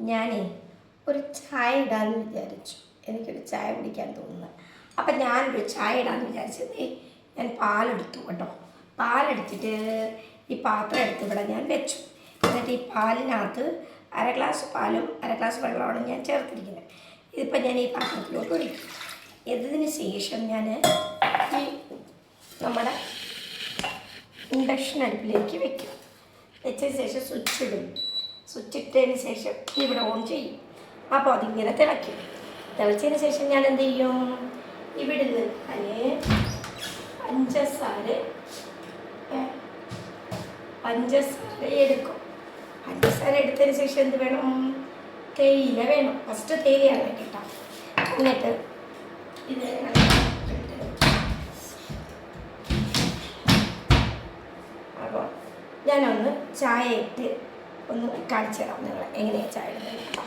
ഞാനേ ഒരു ചായ ഇടാമെന്ന് വിചാരിച്ചു. എനിക്കൊരു ചായ കുടിക്കാൻ തോന്നുന്നത് അപ്പം ഞാനൊരു ചായ ഇടാമെന്ന് വിചാരിച്ചത് ഞാൻ പാലെടുത്തു കേട്ടോ. പാലെടുത്തിട്ട് ഈ പാത്രം എടുത്ത് ഇവിടെ ഞാൻ വെച്ചു. എന്നിട്ട് ഈ പാലിനകത്ത് അര ഗ്ലാസ് പാലും അര ഗ്ലാസ് വെള്ളമാണ് ഞാൻ ചേർത്തിരിക്കുന്നത്. ഇതിപ്പോൾ ഞാൻ ഈ പാത്രത്തിലോട്ട് ഒഴിക്കും. ഇതിന് ശേഷം ഞാൻ ഈ നമ്മുടെ ഇൻഡക്ഷൻ അടുപ്പിലേക്ക് വെക്കും. വെച്ചതിന് ശേഷം സ്വിച്ച് ഇടും. സ്വിച്ച് ഇട്ടതിന് ശേഷം ഇവിടെ ഓൺ ചെയ്യും. അപ്പോൾ അതിങ്ങനെ തിളയ്ക്കും. തിളച്ചതിന് ശേഷം ഞാൻ എന്ത് ചെയ്യും? ഇവിടുന്ന് അല്ലേ പഞ്ചസാര പഞ്ചസാര എടുക്കും. പഞ്ചസാര എടുത്തതിന് ശേഷം എന്ത് വേണം? തേയില വേണം. ഫസ്റ്റ് തേയിലയാണ് കേട്ടോ എന്നിട്ട് ഇത് അപ്പോൾ ഞാനൊന്ന് ചായ ഇട്ട് ഒന്ന് കാണിച്ചു തരാം നിങ്ങൾ എങ്ങനെയാണ് ചായ ഇടുന്നത്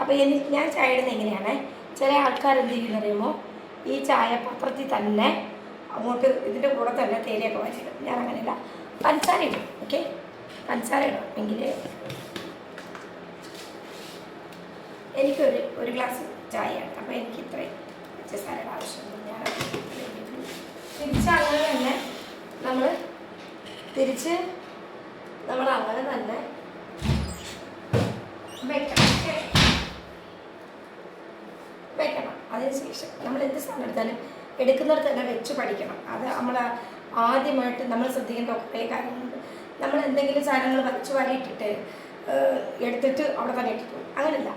അപ്പോൾ എനിക്ക് ഞാൻ ചായ ഇടുന്നത് എങ്ങനെയാണ്? ചില ആൾക്കാർ എന്ത് ചെയ്യുന്ന അറിയുമോ? ഈ ചായ പത്രത്തിൽ തന്നെ അങ്ങോട്ട് ഇതിന്റെ കൂടെ തന്നെ തേയിലയൊക്കെ വച്ചിടും ഞാൻ അങ്ങനെയല്ല. പഞ്ചസാര ഇടും ഓക്കെ പഞ്ചസാര ഇടും. എങ്കിൽ എനിക്കൊരു ഒരു ഗ്ലാസ് ചായയാണ് അപ്പോൾ എനിക്ക് ഇത്രയും പഞ്ചസാരയുടെ ആവശ്യമുണ്ട്. ഞാൻ തിരിച്ച് അങ്ങനെ തന്നെ നമ്മൾ തിരിച്ച് നമ്മൾ അങ്ങനെ തന്നെ വെക്കണം വെക്കണം. അതിനുശേഷം നമ്മൾ എന്ത് സാധനം എടുത്താലും തന്നെ വെച്ച് പഠിക്കണം. അത് നമ്മൾ ആദ്യമായിട്ട് നമ്മൾ ശ്രദ്ധിക്കേണ്ട ഒക്കെ കാര്യങ്ങളുണ്ട് നമ്മൾ എന്തെങ്കിലും സാധനങ്ങൾ വരച്ച് വരയിട്ടിട്ട് എടുത്തിട്ട് അവിടെ തന്നെ ഇട്ടിട്ട് അങ്ങനെയല്ല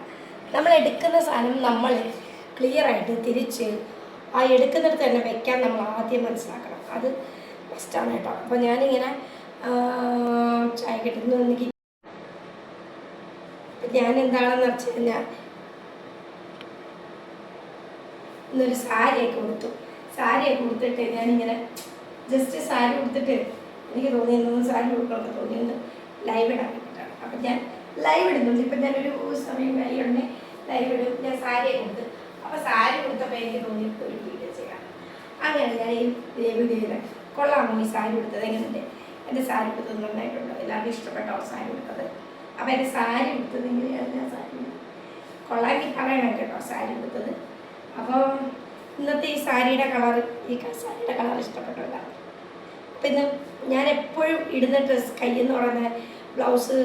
നമ്മൾ എടുക്കുന്ന സാധനം നമ്മൾ ക്ലിയറായിട്ട് തിരിച്ച് ആ എടുക്കുന്നിടത്ത് തന്നെ വെക്കാൻ നമ്മൾ ആദ്യം മനസ്സിലാക്കണം. അത് ഫസ്റ്റാണ് കേട്ടോ. അപ്പോൾ ഞാനിങ്ങനെ ചായ കിട്ടുന്നു എനിക്ക് ഞാൻ എന്താണെന്ന് വെച്ച് കഴിഞ്ഞാൽ ഇന്നൊരു സാരിയൊക്കെ കൊടുത്തു സാരിയൊക്കെ കൊടുത്തിട്ട് ഞാനിങ്ങനെ ജസ്റ്റ് സാരി കൊടുത്തിട്ട് എനിക്ക് തോന്നി എന്നൊന്നും സാരി കൊടുക്കണമെന്ന് തോന്നിയുണ്ട് ലൈവ് ഇടാൻ വേണ്ടിയിട്ടാണ്. അപ്പം ഞാൻ ലൈവ് ഇടുന്നുണ്ട്. ഇപ്പം ഞാനൊരു സമയം കഴിയുണ്ടേ ലൈവ് ഇടും. ഞാൻ സാരിയൊക്കെ കൊടുത്തു അപ്പോൾ സാരി കൊടുത്തപ്പോൾ എനിക്ക് തോന്നി ഒരു വീഡിയോ ചെയ്യാം. അങ്ങനെ ഞാൻ ഈ വീഡിയോയിൽ കൊള്ളാമോ ഈ സാരി കൊടുത്തത് എങ്ങനെയുണ്ട്? എന്റെ സാരി കൊടുത്തത് നന്നായിട്ടുണ്ടോ. എല്ലാവർക്കും ഇഷ്ടപ്പെട്ടോ സാരി കൊടുത്തത് എന്റെ സാരി കൊടുത്തത് എങ്ങനെയാണ് ഞാൻ സാരി. കൊള്ളാക്കി പറയണം കേട്ടോ സാരി എടുത്തത് അപ്പോൾ ഇന്നത്തെ ഈ സാരിയുടെ കളർ ഈ സാരിയുടെ കളർ ഇഷ്ടപ്പെട്ടില്ല അപ്പം ഇന്ന് ഞാൻ എപ്പോഴും ഇടുന്ന ഡ്രസ്സ് കയ്യെന്ന് പറയുന്നത് ബ്ലൗസ്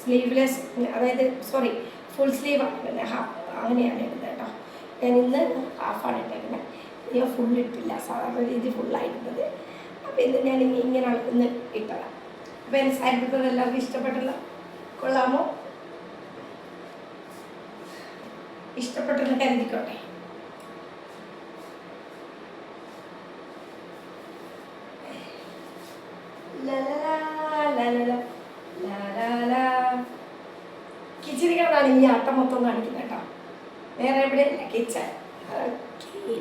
സ്ലീവ്ലെസ് അതായത് സോറി ഫുൾ സ്ലീവ് ആണ് ഹാഫ് അങ്ങനെയാണ് ഇടുന്നത് കേട്ടോ. ഞാൻ ഇന്ന് ഹാഫാണ് ഇട്ടേക്കുന്നത് ഞാൻ ഫുൾ ഇട്ടില്ല. സാധാരണ രീതി ഫുള്ളായിരുന്നത് അപ്പോൾ ഇന്ന് ഞാൻ ഇങ്ങനെ ഇങ്ങനെ ഇന്ന് ഇട്ടതാണ് അപ്പോൾ എന്റെ സാരി എടുത്തത് എല്ലാവർക്കും ഇഷ്ടപ്പെട്ടല്ലോ? കൊള്ളാമോ? ഇഷ്ടപ്പെട്ടെന്ന് കരുതിക്കോട്ടെ കിച്ചടി കിടന്നാണ് ഈ ആട്ടം മൊത്തം കാണിക്കുന്നത് കേട്ടോ. വേറെ എവിടെയല്ല കിച്ചൺ. ഓക്കേ.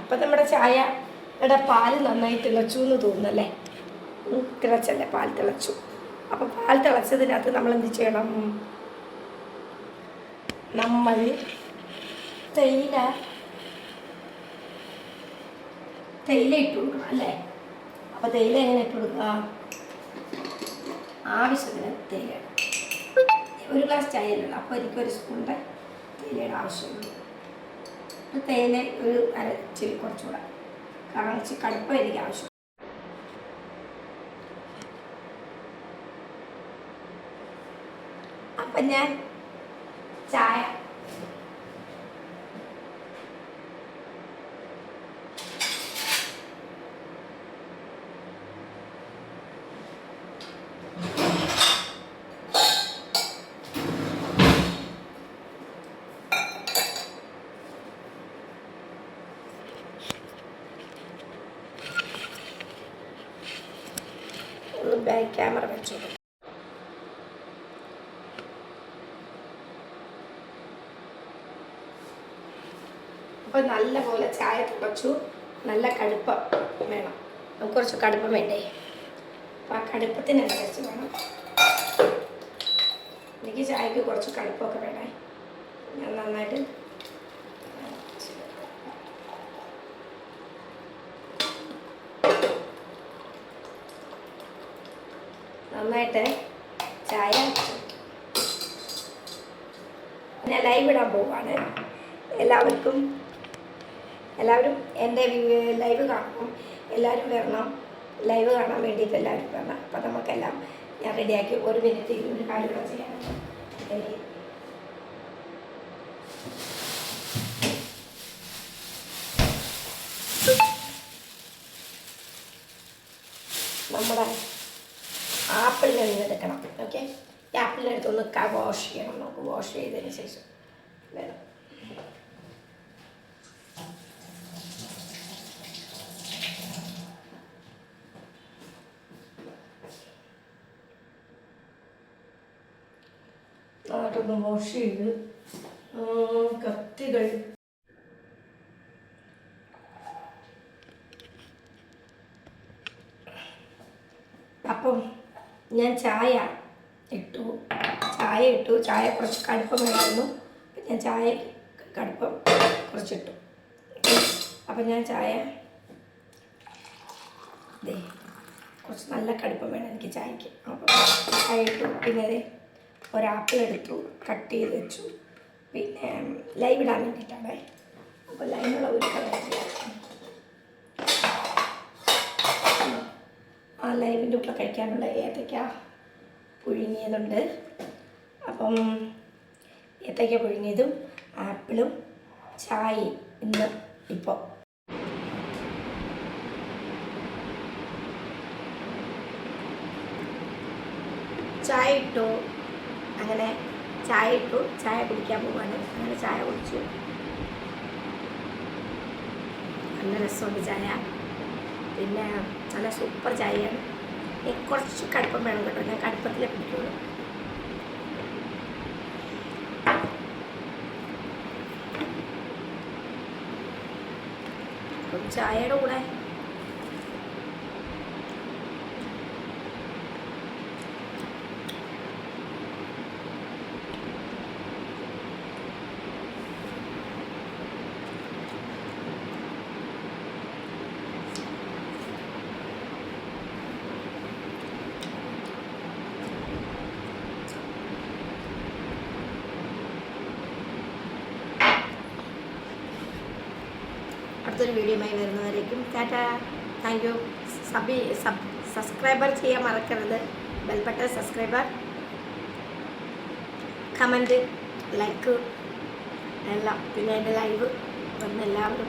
അപ്പൊ നമ്മുടെ ചായയുടെ പാൽ നന്നായി തിളച്ചു എന്ന് തോന്നുന്നല്ലേ തിളച്ചല്ലേ പാൽ തിളച്ചു. അപ്പൊ പാൽ തിളച്ചതിനകത്ത് നമ്മൾ എന്ത് ചെയ്യണം? നമ്മൾ തേയില തേയില ഇട്ട് കൊടുക്കണം അല്ലേ? അപ്പോൾ തേയില എങ്ങനെ ഇട്ട് കൊടുക്കുക? ആവശ്യത്തിന് തേയില ഒരു ഗ്ലാസ് ചായയല്ലല്ലോ അപ്പോൾ എനിക്ക് ഒരു സ്പൂണിന്റെ തേയിലയുടെ ആവശ്യമുള്ളൂ അപ്പോൾ തേയില ഒരു അര ഇച്ചിരി കുറച്ചുകൂടെ കാരണം കുറച്ച് കടുപ്പം എനിക്ക് ആവശ്യം അപ്പം ഞാൻ ചായ ഒന്ന് ബാക്ക് ക്യാമറ വെച്ചോളൂ അപ്പോൾ നല്ല പോലെ ചായ തിളച്ചു. നല്ല കടുപ്പം വേണം. നമുക്ക് കുറച്ച് കടുപ്പം വേണ്ടേ? അപ്പോൾ ആ കടുപ്പത്തിനനുസരിച്ച് വേണം. എനിക്ക് ചായക്ക് കുറച്ച് കടുപ്പമൊക്കെ വേണേ. ഞാൻ നന്നായിട്ട് നന്നായിട്ട് ചായ ഞാൻ ലൈവ് ഇടാൻ പോവാണ്. എല്ലാവർക്കും എല്ലാവരും എന്റെ ലൈവ് കാണണം. എല്ലാവരും വരണം. ലൈവ് കാണാൻ വേണ്ടിയിട്ട് എല്ലാവരും വരണം. അപ്പം നമുക്കെല്ലാം ഞാൻ റെഡിയാക്കി ഒരു മിനിറ്റ് ഒരു കാര്യങ്ങൾ കൂടെ നമ്മുടെ ആപ്പിളിനെ ഒന്ന് എടുക്കണം. ഓക്കെ ഈ ആപ്പിളിനെ ഒന്ന് വാഷ് ചെയ്യണം. നമുക്ക് വാഷ് ചെയ്തതിന് ശേഷം വേണം. നന്നായിട്ടൊന്ന് വാഷ് ചെയ്ത് കത്തി കത്തികൾ. അപ്പം ഞാൻ ചായ ഇട്ടു. ചായ ഇട്ടു. ചായ കുറച്ച് കടുപ്പം വേണമായിരുന്നു. അപ്പം ഞാൻ ചായ കടുപ്പം കുറച്ചിട്ടു. അപ്പം ഞാൻ ചായ ദേ കുറച്ച് നല്ല കടുപ്പം വേണം എനിക്ക് ചായക്ക്. അപ്പം ചായ ഇട്ടു. പിന്നെ അതെ ഒരാപ്പിൾ എടുത്തു. കട്ട് ചെയ്ത് വെച്ചു. പിന്നെ ലൈവ് ഇടാൻ വേണ്ടിയിട്ടാണ്. അപ്പോൾ ലൈവുള്ള ഒരു കളർ ഉള്ളിൽ കഴിക്കാനുള്ള ഏത്തയ്ക്ക പുഴുങ്ങിയതുണ്ട്. അപ്പം ഏത്തയ്ക്ക പുഴുങ്ങിയതും ആപ്പിളും ചായയും ഇന്ന് ഇപ്പോൾ ചായ ഇട്ടു. അങ്ങനെ ചായ ഇട്ടു. ചായ കുടിക്കാൻ പോവാണ്. അങ്ങനെ ചായ കുടിച്ചു. നല്ല രസമുണ്ട് ചായ. പിന്നെ നല്ല സൂപ്പർ ചായയാണ്. കുറച്ച് കടുപ്പം വേണം കേട്ടോ. ഞാൻ കടുപ്പത്തിലേ കുടിക്കുള്ളൂ അപ്പം ചായയുടെ കൂടെ അടുത്തൊരു വീഡിയോയുമായി വരുന്നവരേക്കും ടാറ്റ. താങ്ക് യു സബി സബ് സബ്സ്ക്രൈബർ ചെയ്യാൻ മറക്കരുത്. ബെൽബട്ടൺ സബ്സ്ക്രൈബർ കമന്റ് ലൈക്ക് എല്ലാം. പിന്നെ എന്റെ ലൈവ് വന്ന് എല്ലാവരും